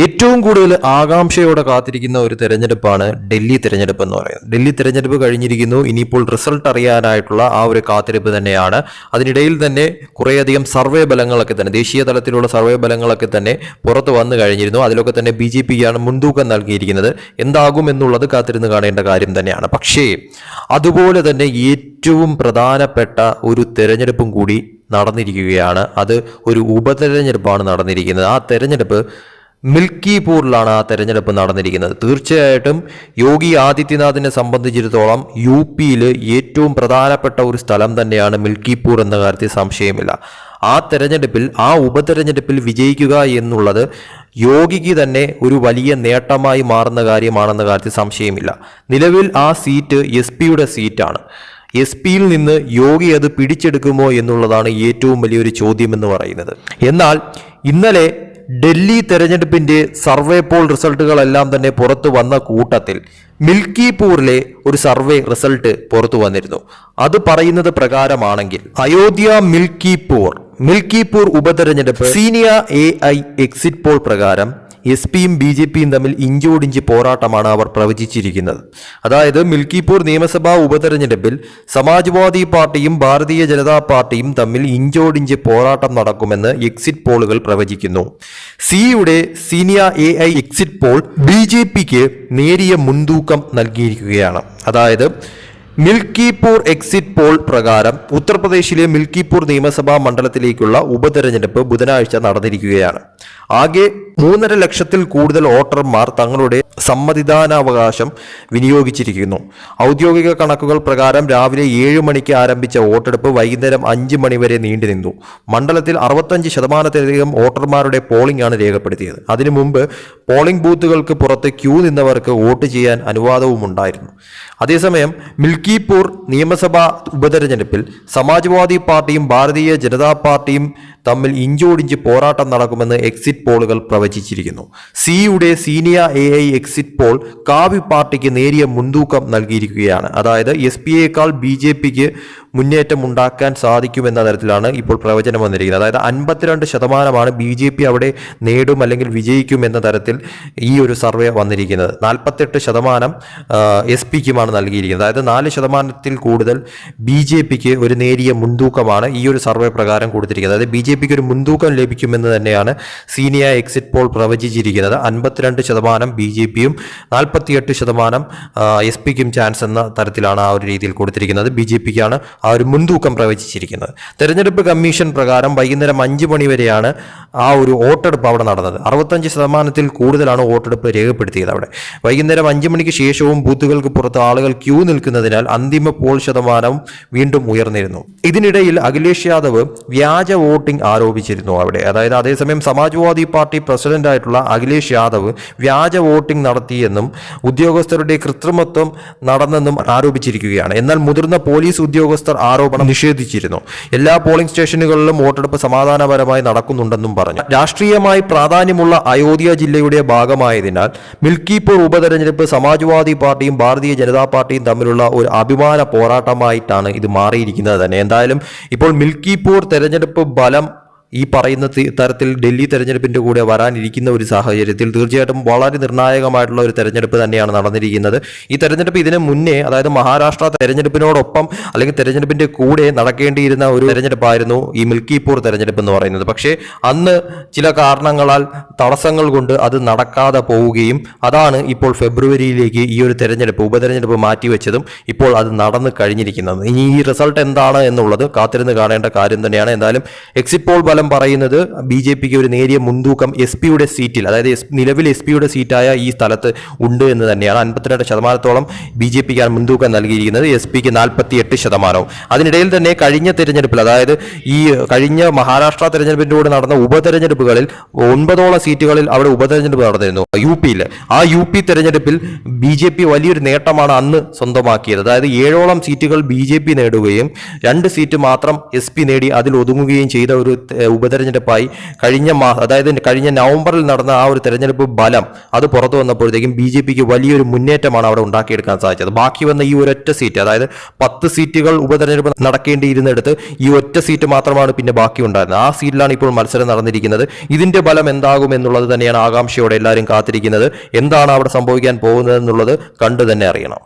ഏറ്റവും കൂടുതൽ ആകാംക്ഷയോടെ കാത്തിരിക്കുന്ന ഒരു തെരഞ്ഞെടുപ്പാണ് ഡൽഹി തെരഞ്ഞെടുപ്പ് എന്ന് പറയുന്നത്. ഡൽഹി തെരഞ്ഞെടുപ്പ് കഴിഞ്ഞിരിക്കുന്നു. ഇനിയിപ്പോൾ റിസൾട്ട് അറിയാനായിട്ടുള്ള ആ ഒരു കാത്തിരിപ്പ് തന്നെയാണ്. അതിനിടയിൽ തന്നെ കുറേയധികം സർവേ ബലങ്ങളൊക്കെ തന്നെ ദേശീയ തലത്തിലുള്ള സർവേ ബലങ്ങളൊക്കെ തന്നെ പുറത്ത് വന്നു കഴിഞ്ഞിരുന്നു. അതിലൊക്കെ തന്നെ ബി ജെ പിക്കാണ് മുൻതൂക്കം നൽകിയിരിക്കുന്നത്. എന്താകും എന്നുള്ളത് കാത്തിരുന്ന് കാണേണ്ട കാര്യം തന്നെയാണ്. പക്ഷേ അതുപോലെ തന്നെ ഏറ്റവും പ്രധാനപ്പെട്ട ഒരു തെരഞ്ഞെടുപ്പും കൂടി നടന്നിരിക്കുകയാണ്. അത് ഒരു ഉപതെരഞ്ഞെടുപ്പാണ് നടന്നിരിക്കുന്നത്. ആ തെരഞ്ഞെടുപ്പ് മിൽക്കിപൂറിലാണ് ആ തെരഞ്ഞെടുപ്പ് നടന്നിരിക്കുന്നത്. തീർച്ചയായിട്ടും യോഗി ആദിത്യനാഥിനെ സംബന്ധിച്ചിടത്തോളം യു പിയിൽ ഏറ്റവും പ്രധാനപ്പെട്ട ഒരു സ്ഥലം തന്നെയാണ് മിൽക്കിപൂർ എന്ന കാര്യത്തിൽ സംശയമില്ല. ആ തെരഞ്ഞെടുപ്പിൽ ആ ഉപതെരഞ്ഞെടുപ്പിൽ വിജയിക്കുക എന്നുള്ളത് യോഗിക്ക് തന്നെ ഒരു വലിയ നേട്ടമായി മാറുന്ന കാര്യമാണെന്ന കാര്യത്തിൽ സംശയമില്ല. നിലവിൽ ആ സീറ്റ് എസ് പിയുടെ സീറ്റാണ്. എസ് പിയിൽ നിന്ന് യോഗി അത് പിടിച്ചെടുക്കുമോ എന്നുള്ളതാണ് ഏറ്റവും വലിയൊരു ചോദ്യമെന്ന് പറയുന്നത്. എന്നാൽ ഇന്നലെ ഡൽഹി തെരഞ്ഞെടുപ്പിന്റെ സർവേ പോൾ റിസൾട്ടുകളെല്ലാം തന്നെ പുറത്തു വന്ന കൂട്ടത്തിൽ മിൽക്കിപൂറിലെ ഒരു സർവേ റിസൾട്ട് പുറത്തു വന്നിരുന്നു. അത് പറയുന്നത് പ്രകാരമാണെങ്കിൽ അയോധ്യ മിൽക്കിപൂർ മിൽക്കിപൂർ ഉപതെരഞ്ഞെടുപ്പ് സീനിയ എ ഐ എക്സിറ്റ് പോൾ പ്രകാരം എസ് പിയും ബി ജെ പിയും തമ്മിൽ ഇഞ്ചോടിഞ്ച് പോരാട്ടമാണ് അവർ പ്രവചിച്ചിരിക്കുന്നത്. അതായത് മിൽക്കിപൂർ നിയമസഭാ ഉപതെരഞ്ഞെടുപ്പിൽ സമാജ്വാദി പാർട്ടിയും ഭാരതീയ ജനതാ പാർട്ടിയും തമ്മിൽ ഇഞ്ചോടിഞ്ച് പോരാട്ടം നടക്കുമെന്ന് എക്സിറ്റ് പോളുകൾ പ്രവചിക്കുന്നു. സിയുടെ സീനിയ A I exit poll B J പിക്ക് നേരിയ മുൻതൂക്കം നൽകിയിരിക്കുകയാണ്. അതായത് മിൽക്കിപൂർ എക്സിറ്റ് പോൾ പ്രകാരം ഉത്തർപ്രദേശിലെ മിൽക്കിപൂർ നിയമസഭാ മണ്ഡലത്തിലേക്കുള്ള ഉപതെരഞ്ഞെടുപ്പ് ബുധനാഴ്ച നടന്നിരിക്കുകയാണ്. ആകെ മൂന്നര ലക്ഷത്തിൽ കൂടുതൽ വോട്ടർമാർ തങ്ങളുടെ സമ്മതിദാനാവകാശം വിനിയോഗിച്ചിരിക്കുന്നു. ഔദ്യോഗിക കണക്കുകൾ പ്രകാരം രാവിലെ ഏഴ് മണിക്ക് ആരംഭിച്ച വോട്ടെടുപ്പ് വൈകുന്നേരം അഞ്ച് മണി വരെ നീണ്ടുനിന്നു മണ്ഡലത്തിൽ അറുപത്തഞ്ച് ശതമാനത്തിലധികം വോട്ടർമാരുടെ പോളിംഗ് ആണ് രേഖപ്പെടുത്തിയത്. അതിനു മുമ്പ് പോളിംഗ് ബൂത്തുകൾക്ക് പുറത്ത് ക്യൂ നിന്നവർക്ക് വോട്ട് ചെയ്യാൻ അനുവാദവും ഉണ്ടായിരുന്നു. അതേസമയം മിൽക്കിപൂർ നിയമസഭാ ഉപതെരഞ്ഞെടുപ്പിൽ സമാജ്വാദി പാർട്ടിയും ഭാരതീയ ജനതാ പാർട്ടിയും തമ്മിൽ ഇഞ്ചോടിഞ്ച് പോരാട്ടം നടക്കുമെന്ന് എക്സിറ്റ് പോളുകൾ പ്രവചിച്ചിരിക്കുന്നു. സിയുടെ സീനിയ എ ഐ എക്സിറ്റ് പോൾ കാവി പാർട്ടിക്ക് നേരിയ മുൻതൂക്കം നൽകിയിരിക്കുകയാണ്. അതായത് എസ് പി എക്കാൾ ബി ജെ പിക്ക് മുന്നേറ്റം ഉണ്ടാക്കാൻ സാധിക്കുമെന്ന തരത്തിലാണ് ഇപ്പോൾ പ്രവചനം വന്നിരിക്കുന്നത്. അതായത് അൻപത്തിരണ്ട് ശതമാനമാണ് ബി ജെ പി അവിടെ നേടും അല്ലെങ്കിൽ വിജയിക്കും എന്ന തരത്തിൽ ഈ ഒരു സർവേ വന്നിരിക്കുന്നത്. നാൽപ്പത്തെട്ട് ശതമാനം എസ് പിക്കുമാണ് നൽകിയിരിക്കുന്നത്. അതായത് നാല് ശതമാനത്തിൽ കൂടുതൽ ബി ജെ പിക്ക് ഒരു നേരിയ മുൻതൂക്കമാണ് ഈ ഒരു സർവേ പ്രകാരം കൊടുത്തിരിക്കുന്നത്. അതായത് ബി ജെ പിക്ക് ഒരു മുൻതൂക്കം ലഭിക്കുമെന്ന് തന്നെയാണ് സീനിയർ എക്സിറ്റ് പോൾ പ്രവചിച്ചിരിക്കുന്നത്. അൻപത്തിരണ്ട് ശതമാനം ബി ജെ പിയും നാൽപ്പത്തിയെട്ട് ശതമാനം എസ് പിക്കും ചാൻസ് എന്ന തരത്തിലാണ് ആ ഒരു രീതിയിൽ കൊടുത്തിരിക്കുന്നത്. ബി ജെ പിക്കാണ് ആ ഒരു മുൻതൂക്കം പ്രവചിച്ചിരിക്കുന്നത്. തെരഞ്ഞെടുപ്പ് കമ്മീഷൻ പ്രകാരം വൈകുന്നേരം അഞ്ച് മണി വരെയാണ് ആ ഒരു വോട്ടെടുപ്പ് അവിടെ നടന്നത്. അറുപത്തഞ്ച് ശതമാനത്തിൽ കൂടുതലാണ് വോട്ടെടുപ്പ് രേഖപ്പെടുത്തിയത് അവിടെ. വൈകുന്നേരം അഞ്ച് മണിക്ക് ശേഷവും ബൂത്തുകൾക്ക് പുറത്ത് ആളുകൾ ക്യൂ നിൽക്കുന്നതിനാൽ അന്തിമ പോൾ ശതമാനം വീണ്ടും ഉയർന്നിരുന്നു. ഇതിനിടയിൽ അഖിലേഷ് യാദവ് വ്യാജ വോട്ടിംഗ് ആരോപിച്ചിരുന്നു അവിടെ. അതായത് അതേസമയം സമാജ്വാദി പാർട്ടി പ്രസിഡന്റായിട്ടുള്ള അഖിലേഷ് യാദവ് വ്യാജ വോട്ടിംഗ് നടത്തിയെന്നും ഉദ്യോഗസ്ഥരുടെ കൃത്രിമത്വം നടന്നെന്നും ആരോപിച്ചിരിക്കുകയാണ്. എന്നാൽ മുതിർന്ന പോലീസ് ഉദ്യോഗസ്ഥർ ആരോപണം നിഷേധിച്ചിരുന്നു. എല്ലാ പോളിംഗ് സ്റ്റേഷനുകളിലും വോട്ടെടുപ്പ് സമാധാനപരമായി നടക്കുന്നുണ്ടെന്നും പറഞ്ഞു. രാഷ്ട്രീയമായി പ്രാധാന്യമുള്ള അയോധ്യ ജില്ലയുടെ ഭാഗമായതിനാൽ മിൽക്കിപൂർ ഉപതെരഞ്ഞെടുപ്പ് സമാജ്വാദി പാർട്ടിയും ഭാരതീയ ജനതാ പാർട്ടിയും തമ്മിലുള്ള ഒരു അഭിമാന പോരാട്ടമായിട്ടാണ് ഇത് മാറിയിരിക്കുന്നത് തന്നെ. എന്തായാലും ഇപ്പോൾ മിൽക്കിപൂർ തെരഞ്ഞെടുപ്പ് ബലം ഈ പറയുന്ന തരത്തിൽ ഡൽഹി തെരഞ്ഞെടുപ്പിന്റെ കൂടെ വരാനിരിക്കുന്ന ഒരു സാഹചര്യത്തിൽ തീർച്ചയായിട്ടും വളരെ നിർണായകമായിട്ടുള്ള ഒരു തെരഞ്ഞെടുപ്പ് തന്നെയാണ് നടന്നിരിക്കുന്നത്. ഈ തെരഞ്ഞെടുപ്പ് ഇതിന് മുന്നേ അതായത് മഹാരാഷ്ട്ര തെരഞ്ഞെടുപ്പിനോടൊപ്പം അല്ലെങ്കിൽ തെരഞ്ഞെടുപ്പിന്റെ കൂടെ നടക്കേണ്ടിയിരുന്ന ഒരു തെരഞ്ഞെടുപ്പായിരുന്നു ഈ മിൽക്കിപൂർ തെരഞ്ഞെടുപ്പ് എന്ന് പറയുന്നത്. പക്ഷേ അന്ന് ചില കാരണങ്ങളാൽ തടസ്സങ്ങൾ കൊണ്ട് അത് നടക്കാതെ പോവുകയും അതാണ് ഇപ്പോൾ ഫെബ്രുവരിയിലേക്ക് ഈ ഒരു തെരഞ്ഞെടുപ്പ് ഉപതെരഞ്ഞെടുപ്പ് മാറ്റിവെച്ചതും ഇപ്പോൾ അത് നടന്നു കഴിഞ്ഞിരിക്കുന്നത്. ഇനി ഈ റിസൾട്ട് എന്താണ് എന്നുള്ളത് കാത്തിരുന്ന് കാണേണ്ട കാര്യം തന്നെയാണ്. എന്തായാലും എക്സിറ്റ് പോൾ ഫലം പറയുന്നത് ബി ജെ പിക്ക് ഒരു നേരിയ മുൻതൂക്കം എസ് പിയുടെ സീറ്റിൽ അതായത് എസ് നിലവിൽ എസ് പിയുടെ സീറ്റായ ഈ സ്ഥലത്ത് ഉണ്ട് എന്ന് തന്നെയാണ് അൻപത്തിരണ്ട് ശതമാനത്തോളം ബി ജെ പിക്കാണ് മുൻതൂക്കം നൽകിയിരിക്കുന്നത്. എസ് പിക്ക് നാൽപ്പത്തി എട്ട് ശതമാനവും. അതിനിടയിൽ തന്നെ കഴിഞ്ഞ തെരഞ്ഞെടുപ്പിൽ അതായത് ഈ കഴിഞ്ഞ മഹാരാഷ്ട്ര തെരഞ്ഞെടുപ്പിന്റെ കൂടെ നടന്ന ഉപതെരഞ്ഞെടുപ്പുകളിൽ ഒൻപതോളം സീറ്റുകളിൽ അവിടെ ഉപതെരഞ്ഞെടുപ്പ് നടന്നിരുന്നു. യു പിയിൽ. ആ യു പി തെരഞ്ഞെടുപ്പിൽ ബി ജെ പി വലിയൊരു നേട്ടമാണ് അന്ന് സ്വന്തമാക്കിയത്. അതായത് ഏഴോളം സീറ്റുകൾ ബി ജെ പി നേടുകയും രണ്ട് സീറ്റ് മാത്രം എസ് പി നേടി അതിൽ ഒതുങ്ങുകയും ചെയ്ത ഒരു ഉപതെരഞ്ഞെടുപ്പായി കഴിഞ്ഞ മാ അതായത് കഴിഞ്ഞ നവംബറിൽ നടന്ന ആ ഒരു തെരഞ്ഞെടുപ്പ് ഫലം അത് പുറത്തു വന്നപ്പോഴത്തേക്കും ബി ജെ പിക്ക് വലിയൊരു മുന്നേറ്റമാണ് അവിടെ ഉണ്ടാക്കിയെടുക്കാൻ സാധിച്ചത്. ബാക്കി വന്ന ഈ ഒരൊറ്റ സീറ്റ് അതായത് പത്ത് സീറ്റുകൾ ഉപതെരഞ്ഞെടുപ്പ് നടക്കേണ്ടിയിരുന്നിടത്ത് ഈ ഒറ്റ സീറ്റ് മാത്രമാണ് പിന്നെ ബാക്കി ഉണ്ടായിരുന്നത്. ആ സീറ്റിലാണ് ഇപ്പോൾ മത്സരം നടന്നിരിക്കുന്നത്. ഇതിന്റെ ഫലം എന്താകും എന്നുള്ളത് തന്നെയാണ് ആകാംക്ഷയോടെ എല്ലാവരും കാത്തിരിക്കുന്നത്. എന്താണ് അവിടെ സംഭവിക്കാൻ പോകുന്നത് എന്നുള്ളത് കണ്ടു തന്നെ അറിയണം.